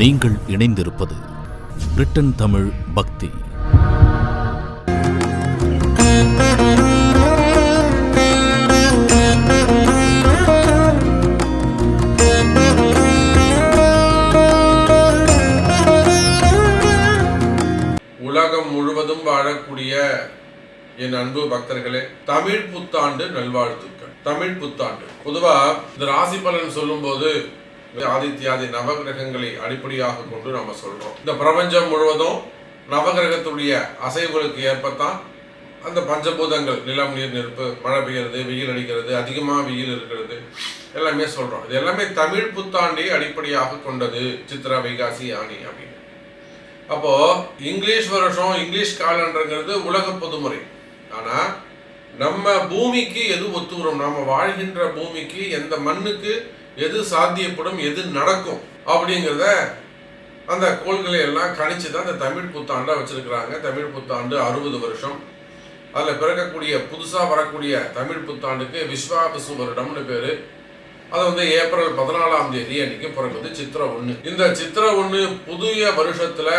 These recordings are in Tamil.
நீங்கள் இணைந்திருப்பது பிரிட்டன் தமிழ் பக்தி. உலகம் முழுவதும் வாழக்கூடிய என் அன்பு பக்தர்களே தமிழ் புத்தாண்டு நல்வாழ்த்துக்கள். தமிழ் புத்தாண்டு. பொதுவா இந்த ராசி பலன் சொல்லும்போது ஆதித்யாதி நவகிரகங்களை அடிப்படையாக கொண்டு நம்ம சொல்றோம். இந்த பிரபஞ்சம் முழுவதும் நவகிரகத்துடைய அசைவுகளுக்கு ஏற்பத்தான் அந்த பஞ்சபூதங்கள் நிலம் நீர் நெருப்பு மழை பெய்யறது வெயில் அடிக்கிறது அதிகமாக வெயில் இருக்கிறது எல்லாமே சொல்றோம். இது எல்லாமே தமிழ் புத்தாண்டை அடிப்படையாக கொண்டது. சித்ரா வைகாசி ஆணி அப்படின்னு. அப்போ இங்கிலீஷ் வருஷம் இங்கிலீஷ் காலண்டருங்கிறது உலக பொதுமுறை. ஆனா நம்ம பூமிக்கு எது ஒத்து வரும் நம்ம வாழ்கின்ற பூமிக்கு எந்த மண்ணுக்கு எது சாத்தியப்படும் எது நடக்கும் அப்படிங்கிறத அந்த கோள்களை எல்லாம் கணிச்சு தான் இந்த தமிழ் புத்தாண்டை வச்சிருக்கிறாங்க. தமிழ் புத்தாண்டு அறுபது வருஷம். அதில் பிறக்கக்கூடிய புதுசாக வரக்கூடிய தமிழ் புத்தாண்டுக்கு விஸ்வாபிசு வருடம்னு பேர். அது வந்து ஏப்ரல் பதினாலாம் தேதி அன்னைக்கு பிறகுது சித்திரை ஒன்று இந்த சித்திரை ஒன்று புதிய வருஷத்தில்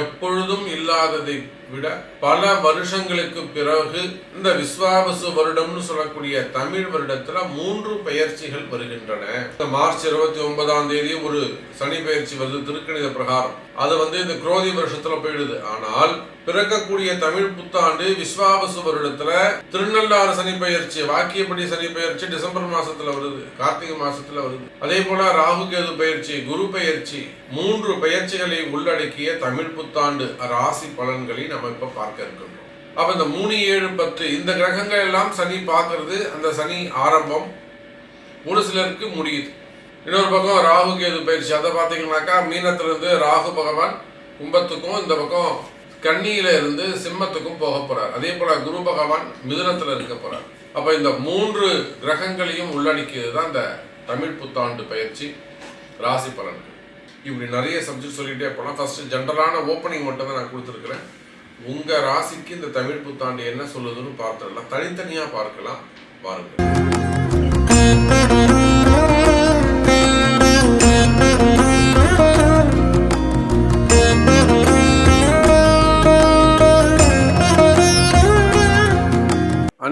எப்பொழுதும் இல்லாததை விட பல வருஷங்களுக்கு பிறகு இந்த விஸ்வாவசு வருடம்னு சொல்லக்கூடிய தமிழ் வருடத்துல மூன்று பெயர்ச்சிகள் வருகின்றன. இந்த மார்ச் இருபத்தி ஒன்பதாம் தேதி ஒரு சனி பெயர்ச்சி வருது திருக்கணித பிரகாரம். அது வந்து இந்த குரோதி வருஷத்துல போயிடுது. ஆனால் பிறக்கக்கூடிய தமிழ் புத்தாண்டு விஸ்வாபசு வருடத்துல திருநள்ளாறு சனி பெயர்ச்சி வாக்கியப்படி சனி பெயர்ச்சி டிசம்பர் மாசத்துல வருது கார்த்திகை மாசத்துல வருது. அதே போல ராகு கேது பெயர்ச்சி குரு பயிற்சி மூன்று பயிற்சிகளை உள்ளடக்கிய தமிழ் புத்தாண்டு ராசி பலன்களை நம்ம இப்ப பார்க்க இருக்கோம் அப்ப இந்த மூணு ஏழு பத்து இந்த கிரகங்கள் எல்லாம் சனி பார்க்கறது அந்த சனி ஆரம்பம். ஒரு சிலருக்கு முடியுது. இன்னொரு பக்கம் ராகு கேது பயிற்சி அதை பார்த்தீங்கன்னாக்கா மீனத்திலிருந்து ராகு பகவான் கும்பத்துக்கும் இந்த பக்கம் கன்னியில இருந்து சிம்மத்துக்கும் போக போறார். அதே போல குரு பகவான் மிதுனத்துல இருக்க போறார். அப்ப இந்த மூன்று கிரகங்களையும் உள்ளடக்கியது தான் இந்த தமிழ் புத்தாண்டு பயிற்சி ராசி பலன்கள். இப்படி நிறைய சப்ஜெக்ட் சொல்லிட்டே போனால் ஃபர்ஸ்ட் ஜென்ரலான ஓப்பனிங் மட்டும் தான் நான் கொடுத்துருக்குறேன். உங்க ராசிக்கு இந்த தமிழ் புத்தாண்டு என்ன சொல்லுதுன்னு பார்த்துடலாம். தனித்தனியா பார்க்கலாம். பாருங்கள்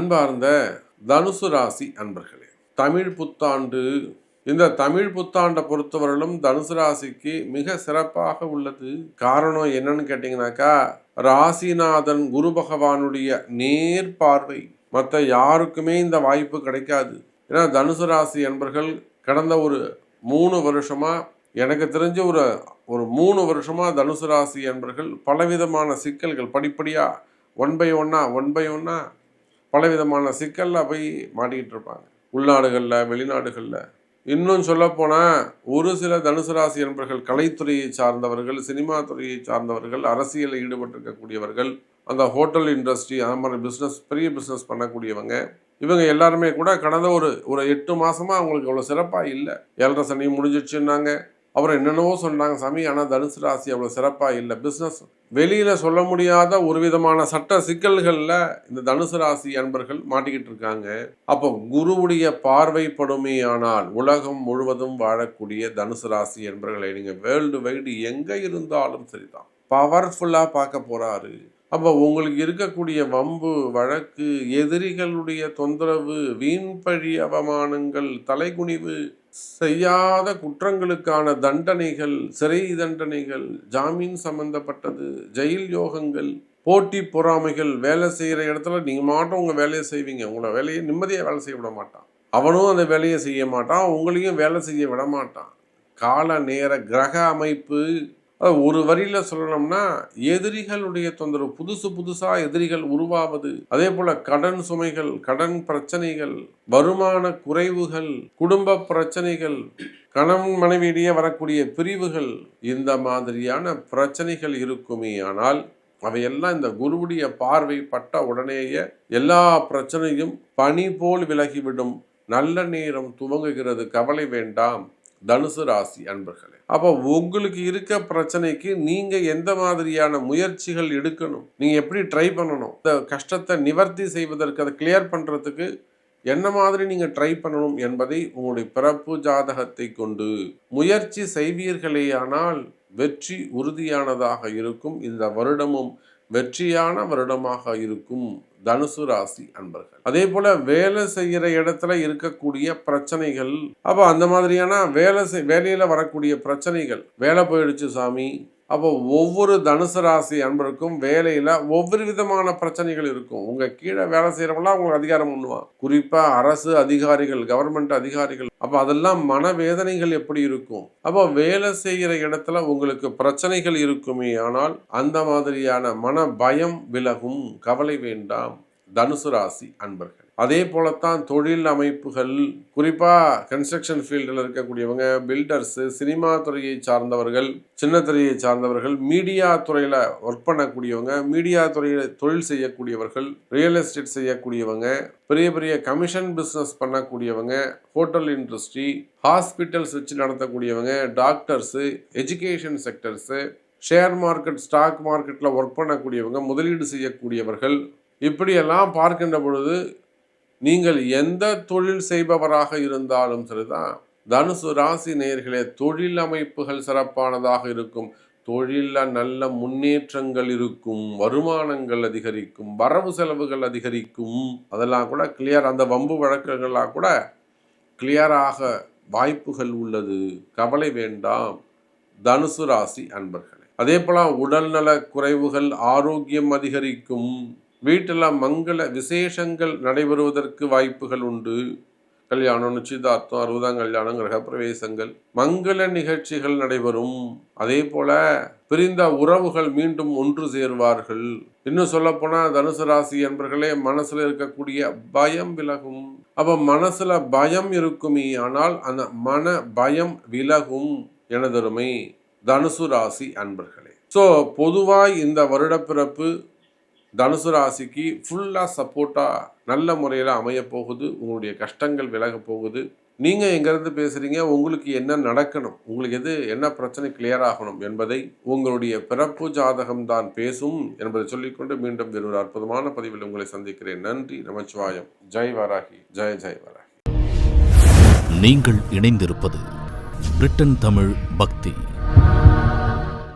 அன்பார்ந்த தனுசு ராசி அன்பர்களே தமிழ் புத்தாண்டு இந்த தமிழ் புத்தாண்டை பொறுத்தவரையிலும் தனுசு ராசிக்கு மிக சிறப்பாக உள்ளது. காரணம் என்னன்னு கேட்டிங்கனாக்கா ராசிநாதன் குரு பகவானுடைய நேர் பார்வை. மற்ற யாருக்குமே இந்த வாய்ப்பு கிடைக்காது. ஏன்னா தனுசு ராசி அன்பர்கள் கடந்த ஒரு மூணு வருஷமா எனக்கு தெரிஞ்ச ஒரு ஒரு மூணு வருஷமா தனுசு ராசி அன்பர்கள் பலவிதமான சிக்கல்கள் படிப்படியா ஒன் பை ஒன்னா ஒன் பை ஒன்னா பலவிதமான சிக்கலில் போய் மாட்டிக்கிட்டு இருப்பாங்க. உள்நாடுகளில் வெளிநாடுகளில். இன்னும் சொல்லப்போனால் ஒரு சில தனுசு ராசி என்பர்கள் கலைத்துறையை சார்ந்தவர்கள் சினிமா துறையை சார்ந்தவர்கள் அரசியலில் ஈடுபட்டிருக்கக்கூடியவர்கள் அந்த ஹோட்டல் இண்டஸ்ட்ரி அந்த மாதிரி பிஸ்னஸ் பெரிய பிஸ்னஸ் பண்ணக்கூடியவங்க இவங்க எல்லாருமே கூட கடந்த ஒரு ஒரு எட்டு மாதமாக அவங்களுக்கு அவ்வளோ சிறப்பாக இல்லை. ஏழரை சனி முடிஞ்சிடுச்சுன்னாங்க அப்புறம் என்னென்னவோ சொன்னாங்க சாமி. ஆனால் தனுசு ராசி அவ்வளோ சிறப்பாக இல்லை. பிஸ்னஸ் வெளியில் சொல்ல முடியாத ஒரு விதமான சட்ட சிக்கல்களில் இந்த தனுசு ராசி அன்பர்கள் மாட்டிக்கிட்டு இருக்காங்க. அப்போ குருவுடைய பார்வைப்படுமேயானால் உலகம் முழுவதும் வாழக்கூடிய தனுசு ராசி என்பர்களை நீங்கள் வேர்ல்டு வைடு எங்கே இருந்தாலும் சரிதான். பவர்ஃபுல்லாக பார்க்க போகிறாரு அப்போ உங்களுக்கு இருக்கக்கூடிய வம்பு வழக்கு எதிரிகளுடைய தொந்தரவு வீண்பழி அவமானங்கள் தலைகுனிவு செய்யாத குற்றங்களுக்கான தண்டனைகள் சிறை தண்டனைகள் ஜாமீன் சம்பந்தப்பட்டது ஜெயில் யோகங்கள் போட்டி பொறாமைகள் வேலை செய்கிற இடத்துல நீங்கள் மாட்டோம் உங்கள் வேலையை செய்வீங்க. உங்களை வேலையை நிம்மதியாக வேலை செய்ய விட மாட்டான். அவனும் அந்த வேலையை செய்ய மாட்டான் உங்களையும் வேலை செய்ய விட மாட்டான். கால நேர கிரக அமைப்பு ஒரு வரியில சொல்லணும்னா எதிரிகளுடைய தொந்தரவு புதுசு புதுசா எதிரிகள் உருவாவது அதே போல கடன் சுமைகள் கடன் பிரச்சனைகள் வருமான குறைவுகள் குடும்ப பிரச்சனைகள் கணவன் மனைவியிடையே வரக்கூடிய பிரிவுகள் இந்த மாதிரியான பிரச்சனைகள் இருக்குமே. ஆனால் அவையெல்லாம் இந்த குருவுடைய பார்வை பட்ட உடனேயே எல்லா பிரச்சனையும் பனி போல் விலகிவிடும். நல்ல நேரம் துவங்குகிறது. கவலை வேண்டாம். தனுசு ராசி அன்பர்களே. அப்போ உங்களுக்கு இருக்க பிரச்சனைக்கு நீங்க எந்த மாதிரியான முயற்சிகள் எடுக்கணும்? நீங்க எப்படி ட்ரை பண்ணணும்? இந்த கஷ்டத்தை நிவர்த்தி செய்வதற்கு அதை கிளியர் பண்றதுக்கு என்ன மாதிரி நீங்க ட்ரை பண்ணணும் என்பதை உங்களுடைய பிறப்பு ஜாதகத்தை கொண்டு முயற்சி செய்வீர்களேயானால் வெற்றி உறுதியானதாக இருக்கும். இந்த வருடமும் வெற்றியான வருடமாக இருக்கும். தனுசு ராசி அன்பர்கள். அதே போல வேலை செய்யற இடத்துல இருக்கக்கூடிய பிரச்சனைகள் அப்போ அந்த மாதிரியான வேலை செய் வேலையில வரக்கூடிய பிரச்சனைகள் வேலை போயிடுச்சு சாமி அப்போ ஒவ்வொரு தனுசு ராசி அன்பருக்கும் வேலையில ஒவ்வொரு விதமான பிரச்சனைகள் இருக்கும். உங்க கீழே வேலை செய்யறவங்களாம் உங்களுக்கு அதிகாரம் பண்ணுவான் குறிப்பா அரசு அதிகாரிகள் கவர்மெண்ட் அதிகாரிகள். அப்போ அதெல்லாம் மனவேதனைகள் எப்படி இருக்கும்? அப்போ வேலை செய்கிற இடத்துல உங்களுக்கு பிரச்சனைகள் இருக்குமே ஆனால் அந்த மாதிரியான மன பயம் விலகும். கவலை வேண்டாம். தனுசு ராசி அன்பர்கள். அதே போலத்தான் தொழில் அமைப்புகள் குறிப்பாக கன்ஸ்ட்ரக்ஷன் ஃபீல்டில் இருக்கக்கூடியவங்க பில்டர்ஸ் சினிமா துறையை சார்ந்தவர்கள் சின்ன துறையை சார்ந்தவர்கள் மீடியா துறையில் ஒர்க் பண்ணக்கூடியவங்க மீடியா துறையில் தொழில் செய்யக்கூடியவர்கள் ரியல் எஸ்டேட் செய்யக்கூடியவங்க பெரிய பெரிய கமிஷன் பிஸ்னஸ் பண்ணக்கூடியவங்க ஹோட்டல் இண்டஸ்ட்ரி ஹாஸ்பிட்டல்ஸ் வச்சு நடத்தக்கூடியவங்க doctors education sectors share market stock மார்க்கெட்டில் ஒர்க் பண்ணக்கூடியவங்க முதலீடு செய்யக்கூடியவர்கள் இப்படியெல்லாம் பார்க்கின்ற பொழுது நீங்கள் எந்த தொழில் செய்பவராக இருந்தாலும் சரிதான். தனுசு ராசி நேர்களே தொழில் அமைப்புகள் சிறப்பானதாக இருக்கும். தொழிலில் நல்ல முன்னேற்றங்கள் இருக்கும். வருமானங்கள் அதிகரிக்கும். வரவு செலவுகள் அதிகரிக்கும். அதெல்லாம் கூட கிளியர் அந்த வம்பு வழக்குகள்லாம் கூட கிளியராக வாய்ப்புகள் உள்ளது. கவலை வேண்டாம். தனுசு ராசி அன்பர்களே. அதே போல உடல்நல குறைவுகள் ஆரோக்கியம் அதிகரிக்கும். வீட்டில் மங்கள விசேஷங்கள் நடைபெறுவதற்கு வாய்ப்புகள் உண்டு. கல்யாணம் நிச்சயதார்த்தம் அறுபதாம் கல்யாணம் கிரகப்பிரவேசங்கள் மங்கள நிகழ்ச்சிகள் நடைபெறும். அதே போல பிரிந்த உறவுகள் மீண்டும் ஒன்று சேர்வார்கள். இன்னும் சொல்ல போனா தனுசு ராசி என்பர்களே மனசுல இருக்கக்கூடிய பயம் விலகும். அப்ப மனசுல பயம் இருக்குமே ஆனால் அந்த மன பயம் விலகும் எனதருமை தனுசு ராசி அன்பர்களே. ஸோ பொதுவாக இந்த வருடப்பிறப்பு தனுசு ராசிக்கு ஃபுல்லாக சப்போர்ட்டாக நல்ல முறையில் அமைய போகுது. உங்களுடைய கஷ்டங்கள் விலக போகுது. நீங்கள் எங்கேருந்து பேசுகிறீங்க உங்களுக்கு என்ன நடக்கணும்? உங்களுக்கு எது என்ன பிரச்சனை கிளியர் ஆகணும் என்பதை உங்களுடைய பிறப்பு ஜாதகம் தான் பேசும் என்பதை சொல்லிக்கொண்டு மீண்டும் வேறு ஒரு அற்புதமான பதிவில் உங்களை சந்திக்கிறேன். நன்றி. நமச்சிவாயம். ஜெய் வராகி. ஜெய் ஜெய் வராகி. நீங்கள் இணைந்திருப்பது பிரிட்டன் தமிழ் பக்தி.